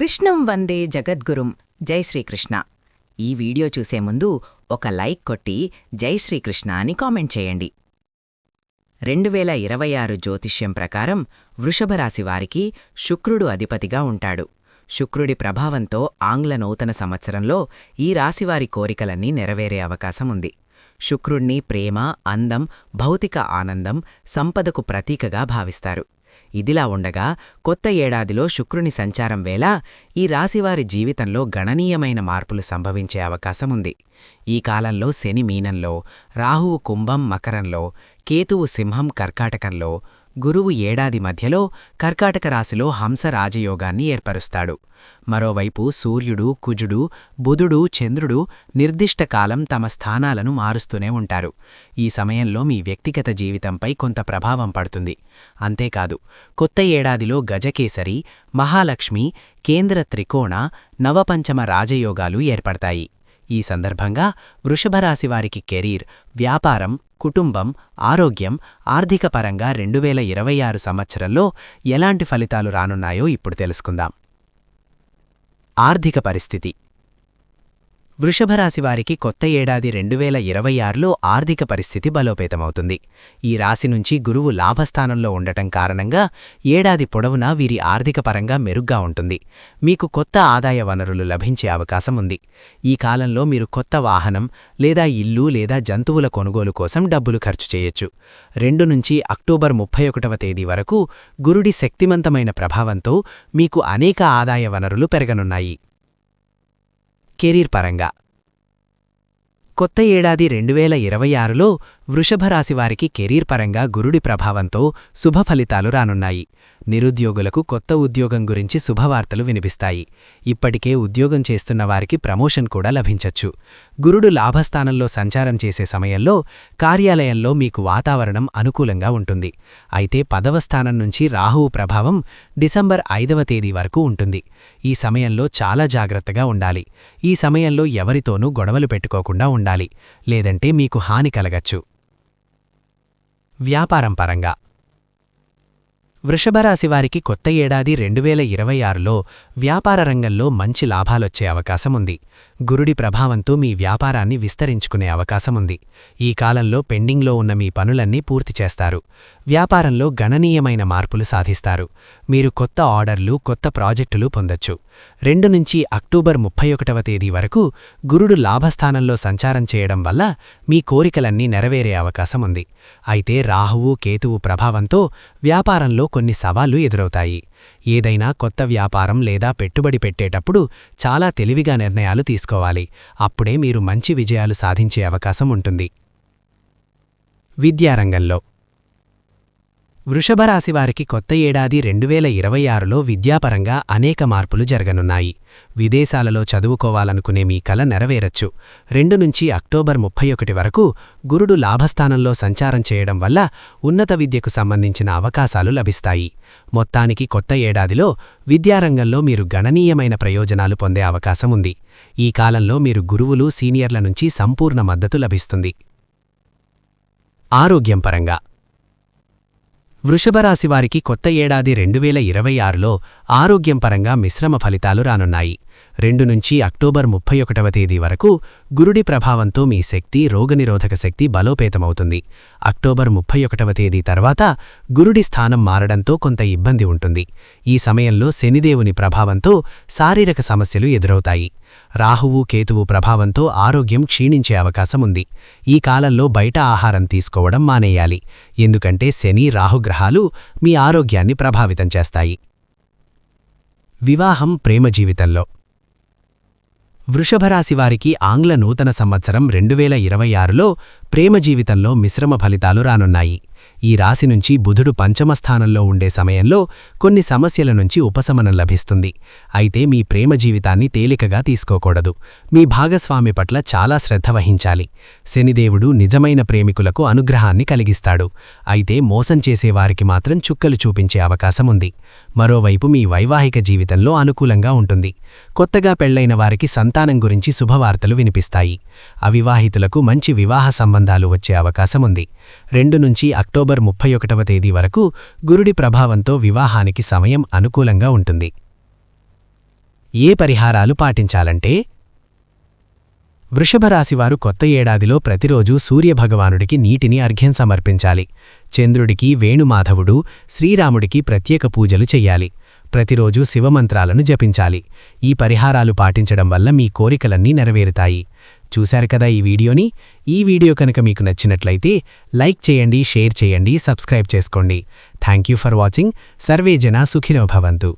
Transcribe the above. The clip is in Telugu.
కృష్ణం వందే జగద్గురుం. జై శ్రీకృష్ణ. ఈ వీడియో చూసే ముందు ఒక లైక్ కొట్టి జై శ్రీకృష్ణ అని కామెంట్ చేయండి. రెండు వేల ఇరవై ఆరు జ్యోతిష్యం ప్రకారం వృషభరాశి వారికి శుక్రుడు అధిపతిగా ఉంటాడు. శుక్రుడి ప్రభావంతో ఆంగ్ల నూతన సంవత్సరంలో ఈ రాశివారి కోరికలన్నీ నెరవేరే అవకాశం ఉంది. శుక్రుణ్ణి ప్రేమ అందం భౌతిక ఆనందం సంపదకు ప్రతీకగా భావిస్తారు. ఇదిలా ఉండగా కొత్త ఏడాదిలో శుక్రుని సంచారం వేళ ఈ రాశివారి జీవితంలో గణనీయమైన మార్పులు సంభవించే అవకాశముంది. ఈ కాలంలో శని మీనంలో రాహువు కుంభం మకరంలో కేతువు సింహం కర్కాటకంలో గురువు ఏడాది మధ్యలో కర్కాటక రాశిలో హంస రాజయోగాన్ని ఏర్పరుస్తాడు. మరోవైపు సూర్యుడు కుజుడు బుధుడు చంద్రుడు నిర్దిష్ట కాలం తమ స్థానాలను మారుస్తూనే ఉంటారు. ఈ సమయంలో మీ వ్యక్తిగత జీవితంపై కొంత ప్రభావం పడుతుంది. అంతేకాదు కొత్త ఏడాదిలో గజకేసరి మహాలక్ష్మి కేంద్ర త్రికోణ నవపంచమ రాజయోగాలు ఏర్పడతాయి. ఈ సందర్భంగా వృషభరాశివారికి కెరీర్ వ్యాపారం కుటుంబం ఆరోగ్యం ఆర్థిక పరంగా రెండు వేల ఇరవై ఆరు సంవత్సరంలో ఎలాంటి ఫలితాలు రానున్నాయో ఇప్పుడు తెలుసుకుందాం. ఆర్థిక పరిస్థితి వృషభరాశి వారికి కొత్త ఏడాది రెండు వేల ఇరవై ఆరులో ఆర్థిక పరిస్థితి బలోపేతమవుతుంది. ఈ రాశి నుంచి గురువు లాభస్థానంలో ఉండటం కారణంగా ఏడాది పొడవునా వీరి ఆర్థికపరంగా మెరుగ్గా ఉంటుంది. మీకు కొత్త ఆదాయ వనరులు లభించే అవకాశం ఉంది. ఈ కాలంలో మీరు కొత్త వాహనం లేదా ఇల్లు లేదా జంతువుల కొనుగోలు కోసం డబ్బులు ఖర్చు చేయొచ్చు. రెండు నుంచి అక్టోబర్ ముప్పై ఒకటవ తేదీ వరకు గురుడి శక్తిమంతమైన ప్రభావంతో మీకు అనేక ఆదాయ వనరులు పెరగనున్నాయి. కెరీర్ పరంగా. కొత్త ఏడాది రెండు వేల ఇరవై ఆరులో వృషభరాశివారికి కెరీర్ పరంగా గురుడి ప్రభావంతో శుభ ఫలితాలు రానున్నాయి. నిరుద్యోగులకు కొత్త ఉద్యోగం గురించి శుభవార్తలు వినిపిస్తాయి. ఇప్పటికే ఉద్యోగం చేస్తున్న వారికి ప్రమోషన్ కూడా లభించచ్చు. గురుడు లాభస్థానంలో సంచారం చేసే సమయంలో కార్యాలయంలో మీకు వాతావరణం అనుకూలంగా ఉంటుంది. అయితే పదవ స్థానం నుంచి రాహువు ప్రభావం డిసెంబర్ ఐదవ తేదీ వరకు ఉంటుంది. ఈ సమయంలో చాలా జాగ్రత్తగా ఉండాలి. ఈ సమయంలో ఎవరితోనూ గొడవలు పెట్టుకోకుండా ఉండాలి. లేదంటే మీకు హాని కలగచ్చు. వ్యాపారం పరంగా. వృషభరాశి వారికి కొత్త ఏడాది రెండు వేల ఇరవై ఆరులో వ్యాపార రంగంలో మంచి లాభాలొచ్చే అవకాశముంది. గురుడి ప్రభావంతో మీ వ్యాపారాన్ని విస్తరించుకునే అవకాశముంది. ఈ కాలంలో పెండింగ్లో ఉన్న మీ పనులన్నీ పూర్తి చేస్తారు. వ్యాపారంలో గణనీయమైన మార్పులు సాధిస్తారు. మీరు కొత్త ఆర్డర్లు కొత్త ప్రాజెక్టులు పొందొచ్చు. రెండు నుంచి అక్టోబర్ ముప్పై ఒకటవ తేదీ వరకు గురుడు లాభస్థానంలో సంచారం చేయడం వల్ల మీ కోరికలన్నీ నెరవేరే అవకాశముంది. అయితే రాహువు కేతువు ప్రభావంతో వ్యాపారంలో కొన్ని సవాళ్ళు ఎదురవుతాయి. ఏదైనా కొత్త వ్యాపారం లేదా పెట్టుబడి పెట్టేటప్పుడు చాలా తెలివిగా నిర్ణయాలు తీసుకోవాలి. అప్పుడే మీరు మంచి విజయాలు సాధించే అవకాశం ఉంటుంది. విద్యారంగంలో వృషభరాశివారికి కొత్త ఏడాది రెండు వేల ఇరవై ఆరులో విద్యాపరంగా అనేక మార్పులు జరగనున్నాయి. విదేశాలలో చదువుకోవాలనుకునే మీ కల నెరవేరచ్చు. రెండు నుంచి అక్టోబర్ ముప్పై ఒకటి వరకు గురుడు లాభస్థానంలో సంచారం చేయడం వల్ల ఉన్నత విద్యకు సంబంధించిన అవకాశాలు లభిస్తాయి. మొత్తానికి కొత్త ఏడాదిలో విద్యారంగంలో మీరు గణనీయమైన ప్రయోజనాలు పొందే అవకాశముంది ఈ కాలంలో మీరు గురువులు సీనియర్ల నుంచి సంపూర్ణ మద్దతు లభిస్తుంది. ఆరోగ్యం పరంగా వృషభరాశివారికి కొత్త ఏడాది రెండు వేల ఇరవై ఆరులో ఆరోగ్యం పరంగా మిశ్రమ ఫలితాలు రానున్నాయి. రెండు నుంచి అక్టోబర్ ముప్పై ఒకటవ తేదీ వరకు గురుడి ప్రభావంతో మీ శక్తి రోగనిరోధక శక్తి బలోపేతమవుతుంది. అక్టోబర్ ముప్పై ఒకటవ తేదీ తర్వాత గురుడి స్థానం మారడంతో కొంత ఇబ్బంది ఉంటుంది. ఈ సమయంలో శనిదేవుని ప్రభావంతో శారీరక సమస్యలు ఎదురవుతాయి. రాహువు కేతువు ప్రభావంతో ఆరోగ్యం క్షీణించే అవకాశముంది ఈ కాలంలో బయట ఆహారం తీసుకోవడం మానేయాలి. ఎందుకంటే శని రాహుగ్రహాలు మీ ఆరోగ్యాన్ని ప్రభావితం చేస్తాయి. వివాహం ప్రేమ జీవితంలో. వృషభరాశివారికి ఆంగ్ల నూతన సంవత్సరం రెండు వేల ఇరవై ఆరులో ప్రేమ జీవితంలో మిశ్రమ ఫలితాలు రానున్నాయి. ఈ రాశి నుంచి బుధుడు పంచమస్థానంలో ఉండే సమయంలో కొన్ని సమస్యల నుంచి ఉపశమనం లభిస్తుంది. అయితే మీ ప్రేమ జీవితాన్ని తేలికగా తీసుకోకూడదు. మీ భాగస్వామి పట్ల చాలా శ్రద్ధ వహించాలి. శనిదేవుడు నిజమైన ప్రేమికులకు అనుగ్రహాన్ని కలిగిస్తాడు. అయితే మోసం చేసేవారికి మాత్రం చుక్కలు చూపించే అవకాశముంది మరోవైపు మీ వైవాహిక జీవితంలో అనుకూలంగా ఉంటుంది. కొత్తగా పెళ్ళైన వారికి సంతానం గురించి శుభవార్తలు వినిపిస్తాయి. అవివాహితులకు మంచి వివాహ సంబంధాలు వచ్చే అవకాశముంది. రెండు నుంచి అక్టోబర్ ముప్పై ఒకటవ తేదీ వరకు గురుడి ప్రభావంతో వివాహానికి సమయం అనుకూలంగా ఉంటుంది. ఏ పరిహారాలు పాటించాలంటే వృషభరాశివారు కొత్త ఏడాదిలో ప్రతిరోజూ సూర్యభగవానుడికి నీటిని అర్ఘ్యం సమర్పించాలి. చంద్రుడికి వేణుమాధవుడు శ్రీరాముడికి ప్రత్యేక పూజలు చెయ్యాలి. ప్రతిరోజు శివమంత్రాలను జపించాలి. ఈ పరిహారాలు పాటించడం వల్ల మీ కోరికలన్నీ నెరవేరుతాయి. చూశారు కదా ఈ వీడియోని? ఈ వీడియో కనుక మీకు నచ్చినట్లయితే లైక్ చేయండి షేర్ చేయండి సబ్స్క్రైబ్ చేసుకోండి. Thank for watching. సర్వే జనా సుఖినోభవంతు